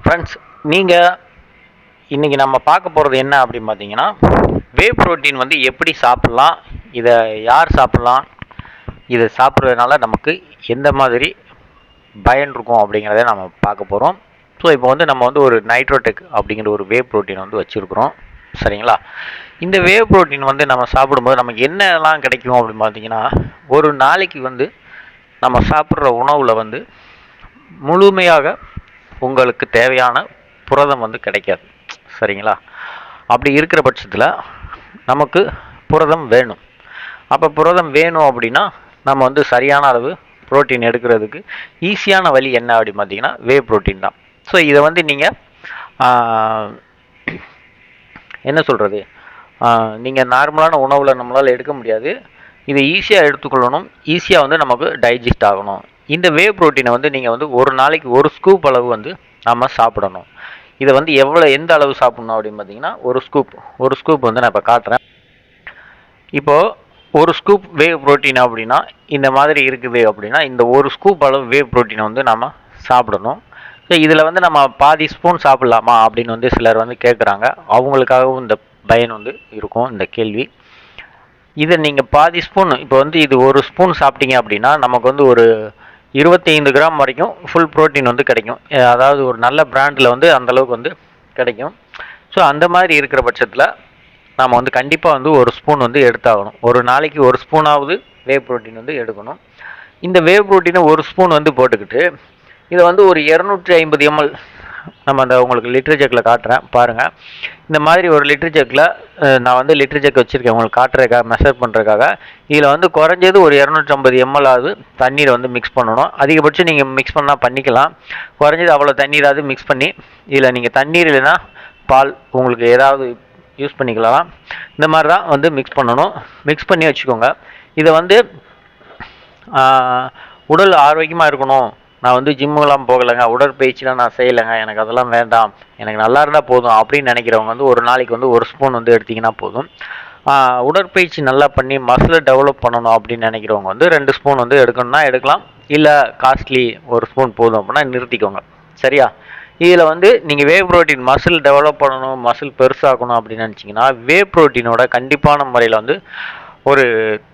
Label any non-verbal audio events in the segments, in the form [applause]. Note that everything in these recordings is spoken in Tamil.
ஃப்ரெண்ட்ஸ் நீங்கள் இன்றைக்கி நம்ம பார்க்க போகிறது என்ன அப்படின்னு பார்த்தீங்கன்னா வே புரோட்டீன் வந்து எப்படி சாப்பிட்லாம் இதை யார் சாப்பிட்லாம் இதை சாப்பிட்றதுனால நமக்கு எந்த மாதிரி பயன் இருக்கும் அப்படிங்கிறத நம்ம பார்க்க போகிறோம் ஸோ இப்போ வந்து நம்ம வந்து ஒரு நைட்ரோடெக் அப்படிங்கிற ஒரு வே புரோட்டீன் வந்து வச்சுருக்குறோம். சரிங்களா? இந்த வே ப்ரோட்டீன் வந்து நம்ம சாப்பிடும்போது நமக்கு என்னெல்லாம் கிடைக்கும் அப்படின்னு பார்த்தீங்கன்னா ஒரு நாளைக்கு வந்து நம்ம சாப்பிட்ற உணவில் வந்து முழுமையாக உங்களுக்கு தேவையான புரதம் வந்து கிடைக்காது. சரிங்களா? அப்படி இருக்கிற பட்சத்தில் நமக்கு புரதம் வேணும். அப்போ புரதம் வேணும் அப்படின்னா நம்ம வந்து சரியான அளவு புரோட்டீன் எடுக்கிறதுக்கு ஈஸியான வழி என்ன அப்படின்னு பார்த்தீங்கன்னா வே புரோட்டீன் தான். ஸோ இதை வந்து நீங்கள் என்ன சொல்கிறது நீங்கள் நார்மலான உணவில் நம்மளால் எடுக்க முடியாது. இதை ஈஸியாக எடுத்துக்கொள்ளணும். ஈஸியாக வந்து நமக்கு டைஜஸ்ட் ஆகணும். இந்த வே புரோட்டீனை வந்து நீங்கள் வந்து ஒரு நாளைக்கு ஒரு ஸ்கூப் அளவு வந்து நம்ம சாப்பிடணும். இதை வந்து எவ்வளோ எந்த அளவு சாப்பிடணும் அப்படின்னு பார்த்தீங்கன்னா ஒரு ஸ்கூப் ஒரு ஸ்கூப் வந்து நான் இப்போ காட்டுறேன். இப்போது ஒரு ஸ்கூப் வே புரோட்டீன் அப்படின்னா இந்த மாதிரி இருக்குது அப்படின்னா இந்த ஒரு ஸ்கூப் அளவு வே புரோட்டீனை வந்து நம்ம சாப்பிடணும். ஸோ இதில் வந்து நம்ம பாதி ஸ்பூன் சாப்பிட்லாமா அப்படின்னு வந்து சிலர் வந்து கேட்குறாங்க அவங்களுக்காகவும் இந்த பயன் வந்து இருக்கும் இந்த கேள்வி. இதை நீங்கள் பாதி ஸ்பூன் இப்போ வந்து இது ஒரு ஸ்பூன் சாப்பிட்டீங்க அப்படின்னா நமக்கு வந்து ஒரு இருபத்தைந்து கிராம் வரைக்கும் ஃபுல் ப்ரோட்டீன் வந்து கிடைக்கும். அதாவது ஒரு நல்ல பிராண்டில் வந்து அந்தளவுக்கு வந்து கிடைக்கும். ஸோ அந்த மாதிரி இருக்கிற பட்சத்தில் நாம் வந்து கண்டிப்பாக வந்து ஒரு ஸ்பூன் வந்து எடுத்தாகணும். ஒரு நாளைக்கு ஒரு ஸ்பூனாவது வே ப்ரோட்டீன் வந்து எடுக்கணும். இந்த வே ப்ரோட்டீனை ஒரு ஸ்பூன் வந்து போட்டுக்கிட்டு இதை வந்து ஒரு இரநூற்றி ஐம்பது எம்எல் நம்ம அந்த உங்களுக்கு லிட்டர் ஜெக்கில் காட்டுறேன் பாருங்கள் இந்த மாதிரி ஒரு லிட்டர் ஜெக்கில் நான் வந்து லிட்டர் ஜெக் வச்சுருக்கேன் உங்களுக்கு காட்டுறதுக்காக மெஷர் பண்ணுறதுக்காக இதில் வந்து குறைஞ்சது ஒரு இரநூற்றம்பது ஆகுது தண்ணீரை வந்து மிக்ஸ் பண்ணணும். அதிகபட்சம் நீங்கள் மிக்ஸ் பண்ணால் பண்ணிக்கலாம். குறைஞ்சது அவ்வளோ தண்ணீராவது மிக்ஸ் பண்ணி இதில் நீங்கள் தண்ணீர் இல்லைன்னா பால் உங்களுக்கு ஏதாவது யூஸ் பண்ணிக்கலாம். இந்த மாதிரி தான் வந்து மிக்ஸ் பண்ணணும். மிக்ஸ் பண்ணி வச்சுக்கோங்க. இதை வந்து உடல் ஆரோக்கியமாக இருக்கணும். நான் வந்து ஜிம்முலாம் போகலைங்க. உடற்பயிற்சிலாம் நான் செய்யலைங்க. எனக்கு அதெல்லாம் வேண்டாம். எனக்கு நல்லா இருந்தால் போதும் அப்படின்னு நினைக்கிறவங்க வந்து ஒரு நாளைக்கு வந்து ஒரு ஸ்பூன் வந்து எடுத்திங்கன்னா போதும். உடற்பயிற்சி நல்லா பண்ணி மசிலை டெவலப் பண்ணணும் அப்படின்னு நினைக்கிறவங்க வந்து ரெண்டு ஸ்பூன் வந்து எடுக்கணும்னா எடுக்கலாம். இல்லை காஸ்ட்லி ஒரு ஸ்பூன் போதும் அப்படின்னா நிறுத்திக்கோங்க. சரியா? இதில் வந்து நீங்கள் வே ப்ரோட்டீன் மசில் டெவலப் பண்ணணும் மசில் பெருசாகணும் அப்படின்னு நினச்சிங்கன்னா வே ப்ரோட்டீனோட கண்டிப்பான முறையில் வந்து ஒரு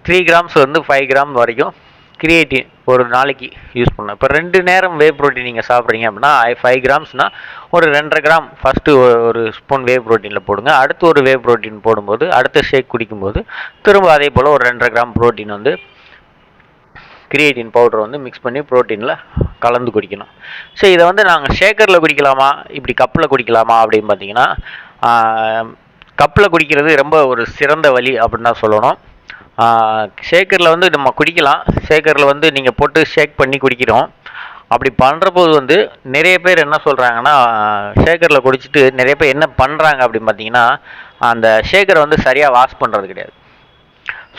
த்ரீ கிராம்ஸ் வந்து ஃபைவ் கிராம் வரைக்கும் கிரியேட்டின் ஒரு நாளைக்கு யூஸ் பண்ணணும். இப்போ ரெண்டு நேரம் வே ப்ரோட்டீன் நீங்கள் சாப்பிட்றீங்க அப்படின்னா ஃபைவ் கிராம்ஸ்னால் ஒரு ரெண்டரை கிராம் ஃபஸ்ட்டு ஒரு ஸ்பூன் வே ப்ரோட்டீனில் போடுங்க. அடுத்து ஒரு வே ப்ரோட்டீன் போடும்போது அடுத்த ஷேக் குடிக்கும்போது திரும்ப அதே போல் ஒரு ரெண்டரை கிராம் ப்ரோட்டீன் வந்து கிரியேட்டின் பவுடர் வந்து மிக்ஸ் பண்ணி ப்ரோட்டீனில் கலந்து குடிக்கணும். ஸோ இதை வந்து நாங்கள் ஷேக்கரில் குடிக்கலாமா? இப்படி கப்பில் குடிக்கலாமா? அப்படின்னு பார்த்தீங்கன்னா கப்பில் குடிக்கிறது ரொம்ப ஒரு சிறந்த வழி அப்படின்னு தான் சொல்லணும். ஷேக்கரில் வந்து நம்ம குடிக்கலாம். ஷேக்கரில் வந்து நீங்கள் போட்டு ஷேக் பண்ணி குடிக்கிறோம். அப்படி பண்ணுறபோது வந்து நிறைய பேர் என்ன சொல்கிறாங்கன்னா ஷேக்கரில் குடிச்சிட்டு நிறைய பேர் என்ன பண்ணுறாங்க அப்படின்னு பார்த்தீங்கன்னா அந்த ஷேக்கரை வந்து சரியாக வாஷ் பண்ணுறது கிடையாது.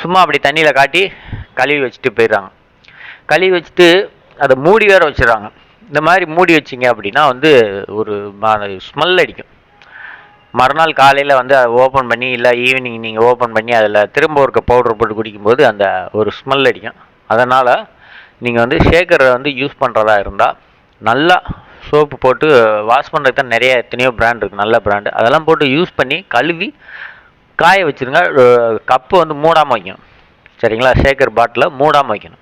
சும்மா அப்படி தண்ணியில் காட்டி கழுவி வச்சுட்டு போயிடுறாங்க. கழுவி வச்சுட்டு அதை மூடி வேறு வச்சுடுறாங்க. இந்த மாதிரி மூடி வச்சிங்க அப்படின்னா வந்து ஒரு ஸ்மெல் அடிக்கும். மறுநாள் காலையில் வந்து அதை ஓப்பன் பண்ணி இல்லை ஈவினிங் நீங்கள் ஓப்பன் பண்ணி அதில் திரும்ப ஒரு பவுடர் போட்டு குடிக்கும்போது அந்த ஒரு ஸ்மெல் அடிக்கும். அதனால் நீங்கள் வந்து ஷேக்கரை வந்து யூஸ் பண்ணுறதா இருந்தால் நல்லா சோப்பு போட்டு வாஷ் பண்ணுறதுக்கு தான் நிறைய எத்தனையோ பிராண்ட் இருக்குது நல்ல பிராண்டு அதெல்லாம் போட்டு யூஸ் பண்ணி கழுவி காய வச்சுருங்க. கப்பு வந்து மூடாமல் வைக்கணும். சரிங்களா? ஷேக்கர் பாட்டில் மூடாமல் வைக்கணும்.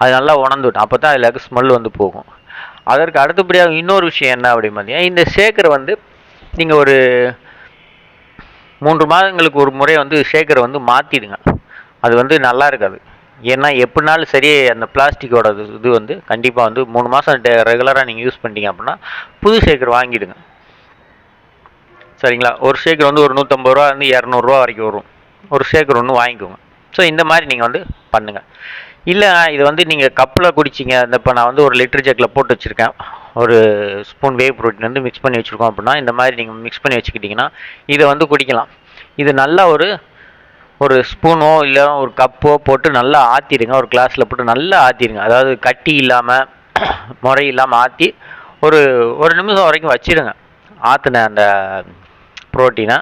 அது நல்லா உணர்ந்து விட்டோம் அப்போ தான் அதில் ஸ்மெல் வந்து போகும். அதற்கு அடுத்தபடியாக இன்னொரு விஷயம் என்ன அப்படின்னு பார்த்தீங்கன்னா இந்த ஷேக்கர் வந்து நீங்கள் ஒரு மூன்று மாதங்களுக்கு ஒரு முறை வந்து ஷேக்கரை வந்து மாற்றிடுங்க அது வந்து நல்லா இருக்காது. ஏன்னா எப்படினாலும் சரி அந்த பிளாஸ்டிக்கோட இது வந்து கண்டிப்பாக வந்து மூணு மாதம் ரெகுலராக நீங்கள் யூஸ் பண்ணிட்டீங்க அப்படின்னா புது ஷேக்கர் வாங்கிடுங்க. சரிங்களா? ஒரு ஷேக்கர் வந்து ஒரு நூற்றம்பது ரூபா வந்து இரநூறுவா வரைக்கும் வரும். ஒரு ஷேக்கர் ஒன்று வாங்கிக்கோங்க. ஸோ இந்த மாதிரி நீங்கள் வந்து பண்ணுங்கள் இல்லை இது வந்து நீங்கள் கப்பில் குடிச்சிங்க. இந்த இப்போ நான் வந்து ஒரு லிட்டர் ஜக்கில் போட்டு வச்சுருக்கேன். ஒரு ஸ்பூன் வே ப்ரோட்டீன் வந்து மிக்ஸ் பண்ணி வச்சுருக்கோம் அப்படின்னா இந்த மாதிரி நீங்கள் மிக்ஸ் பண்ணி வச்சுக்கிட்டிங்கன்னா இதை வந்து குடிக்கலாம். இது நல்லா ஒரு ஒரு ஸ்பூனோ இல்லை ஒரு கப்போ போட்டு நல்லா ஆற்றிடுங்க ஒரு கிளாஸில் போட்டு நல்லா ஆற்றிடுங்க அதாவது கட்டி இல்லாமல் [clears throat] முறை இல்லாமல் ஆற்றி ஒரு ஒரு நிமிஷம் வரைக்கும் வச்சிடுங்க ஆற்றின அந்த ப்ரோட்டீனை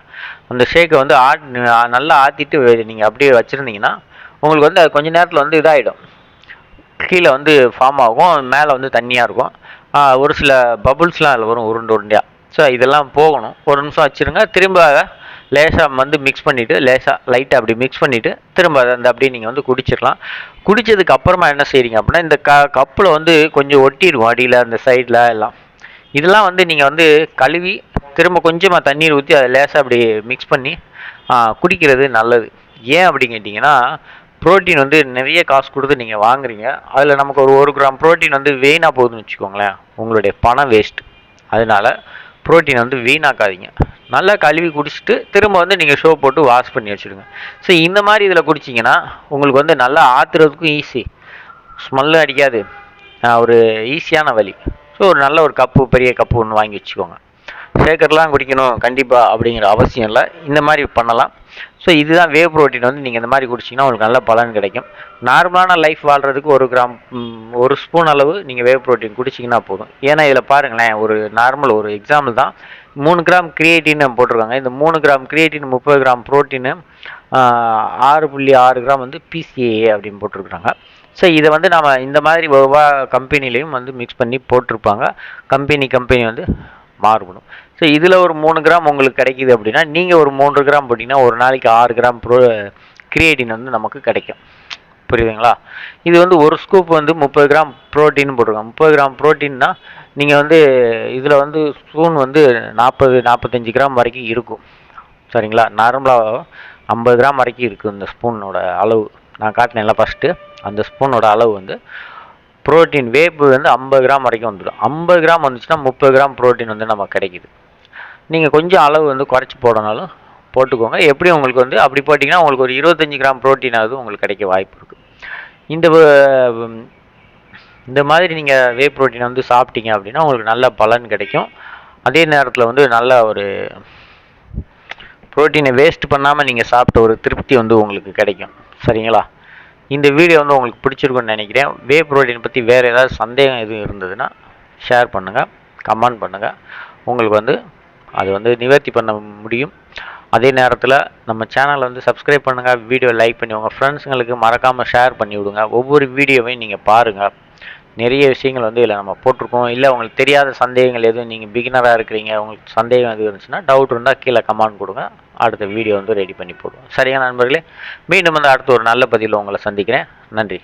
அந்த ஷேக்கை வந்து ஆ நல்லா ஆற்றிட்டு நீங்கள் அப்படியே வச்சுருந்தீங்கன்னா உங்களுக்கு வந்து அது கொஞ்ச நேரத்தில் வந்து இதாகிடும் கீழே வந்து ஃபார்ம் ஆகும். மேலே வந்து தண்ணியாக இருக்கும். ஒரு சில பபுள்ஸ்லாம் அதில் வரும் உருண்டு உருண்டையாக ஸோ இதெல்லாம் போகணும். ஒரு நிமிஷம் வச்சுருங்க. திரும்ப லேசாக வந்து மிக்ஸ் பண்ணிவிட்டு லேசாக லைட்டாக அப்படி மிக்ஸ் பண்ணிவிட்டு திரும்ப அதை அந்த அப்படியே நீங்கள் வந்து குடிச்சிடலாம். குடித்ததுக்கு அப்புறமா என்ன செய்கிறீங்க அப்படின்னா இந்த க கப்பில் வந்து கொஞ்சம் ஒட்டிடும் அடியில் அந்த சைடில் எல்லாம். இதெல்லாம் வந்து நீங்கள் வந்து கழுவி திரும்ப கொஞ்சமாக தண்ணீர் ஊற்றி அதை லேசாக அப்படி மிக்ஸ் பண்ணி குடிக்கிறது நல்லது. ஏன் அப்படின்னு கேட்டிங்கன்னா புரோட்டீன் வந்து நிறைய காசு கொடுத்து நீங்கள் வாங்குறீங்க. அதில் நமக்கு ஒரு ஒரு கிராம் புரோட்டீன் வந்து வீணாக போகுதுன்னு வச்சுக்கோங்களேன். உங்களுடைய பணம் வேஸ்ட் அதனால புரோட்டீன் வந்து வீணாக்காதீங்க. நல்லா கழுவி குடிச்சிட்டு திரும்ப வந்து நீங்கள் ஷோ போட்டு வாஷ் பண்ணி வச்சுடுங்க. ஸோ இந்த மாதிரி இதில் குடிச்சிங்கன்னா உங்களுக்கு வந்து நல்லா ஆத்துறதுக்கும் ஈஸி ஸ்மெல்லும் அடிக்காது. ஒரு ஈஸியான வழி ஸோ ஒரு நல்ல ஒரு கப்பு பெரிய கப்பு ஒன்று வாங்கி வச்சுக்கோங்க. ஷேக்கர்லாம் குடிக்கணும் கண்டிப்பாக அப்படிங்கிற அவசியம் இல்லை. இந்த மாதிரி பண்ணலாம். ஸோ இதுதான் வே புரோட்டீன் வந்து நீங்கள் இந்த மாதிரி குடிச்சிங்கன்னா உங்களுக்கு நல்ல பலன் கிடைக்கும். நார்மலான லைஃப் வாழ்கிறதுக்கு ஒரு கிராம் ஒரு ஸ்பூன் அளவு நீங்கள் வே புரோட்டீன் குடிச்சிங்கன்னா போதும். ஏன்னா இதில் பாருங்களேன் ஒரு நார்மல் ஒரு எக்ஸாம்பிள் தான். மூணு கிராம் கிரியேட்டின் போட்டிருக்காங்க. இந்த மூணு கிராம் கிரியேட்டின் முப்பது கிராம் புரோட்டீனு ஆறு புள்ளி ஆறு கிராம் வந்து பிசிஏஏ அப்படின்னு போட்டிருக்காங்க. ஸோ இதை வந்து நம்ம இந்த மாதிரி ஒவ்வொரு கம்பெனிலையும் வந்து மிக்ஸ் பண்ணி போட்டிருப்பாங்க. கம்பெனி கம்பெனி வந்து மாறுபடும். ஸோ இதில் ஒரு மூணு கிராம் உங்களுக்கு கிடைக்கிது அப்படின்னா நீங்கள் ஒரு மூன்று கிராம் போட்டிங்கன்னா ஒரு நாளைக்கு ஆறு கிராம் ப்ரோ கிரியேட்டின் வந்து நமக்கு கிடைக்கும். புரியுதுங்களா? இது வந்து ஒரு ஸ்கூப் வந்து முப்பது கிராம் ப்ரோட்டீன் போட்டிருக்கோம் முப்பது கிராம் புரோட்டீன்னா நீங்கள் வந்து இதில் வந்து ஸ்பூன் வந்து நாற்பது நாற்பத்தஞ்சு கிராம் வரைக்கும் இருக்கும். சரிங்களா? நார்மலாக ஐம்பது கிராம் வரைக்கும் இருக்குது இந்த ஸ்பூனோட அளவு. நான் காட்டினேன்ல ஃபஸ்ட்டு அந்த ஸ்பூனோட அளவு வந்து புரோட்டீன் வேப்பு வந்து ஐம்பது கிராம் வரைக்கும் வந்துடும். ஐம்பது கிராம் வந்துச்சுன்னா முப்பது கிராம் புரோட்டீன் வந்து நமக்கு கிடைக்குது. நீங்கள் கொஞ்சம் அளவு வந்து குறைச்சி போடனாலும் போட்டுக்கோங்க. எப்படி உங்களுக்கு வந்து அப்படி போட்டிங்கன்னா உங்களுக்கு ஒரு இருபத்தஞ்சி கிராம் புரோட்டீனாவது உங்களுக்கு கிடைக்க வாய்ப்பு இருக்குது இந்த இந்த மாதிரி நீங்கள் வே ப்ரோட்டீன் வந்து சாப்பிட்டீங்க அப்படின்னா உங்களுக்கு நல்ல பலன் கிடைக்கும். அதே நேரத்தில் வந்து நல்ல ஒரு புரோட்டீனை வேஸ்ட் பண்ணாமல் நீங்கள் சாப்பிட்ட ஒரு திருப்தி வந்து உங்களுக்கு கிடைக்கும். சரிங்களா? இந்த வீடியோ வந்து உங்களுக்கு பிடிச்சிருக்குன்னு நினைக்கிறேன். வே ப்ரோட்டீன் பற்றி வேறு ஏதாவது சந்தேகம் எதுவும் இருந்ததுன்னா ஷேர் பண்ணுங்கள் கமெண்ட் பண்ணுங்கள் உங்களுக்கு வந்து அது வந்து நிவர்த்தி பண்ண முடியும். அதே நேரத்தில் நம்ம சேனலை வந்து சப்ஸ்கிரைப் பண்ணுங்கள் வீடியோ லைக் பண்ணி உங்கள் ஃப்ரெண்ட்ஸுங்களுக்கு மறக்காமல் ஷேர் பண்ணி விடுங்க. ஒவ்வொரு வீடியோவையும் நீங்கள் பாருங்கள் நிறைய விஷயங்கள் வந்து இதில் நம்ம போட்டிருக்கோம். இல்லை உங்களுக்கு தெரியாத சந்தேகங்கள் எதுவும் நீங்கள் பிகினராக இருக்கிறீங்க உங்களுக்கு சந்தேகம் எதுவும் இருந்துச்சுன்னா டவுட் இருந்தால் கீழே கமெண்ட் கொடுங்க. அடுத்த வீடியோ வந்து ரெடி பண்ணி போடுவோம். சரியான நண்பர்களே? மீண்டும் வந்து அடுத்த ஒரு நல்ல பதிவில் உங்களை சந்திக்கிறேன். நன்றி.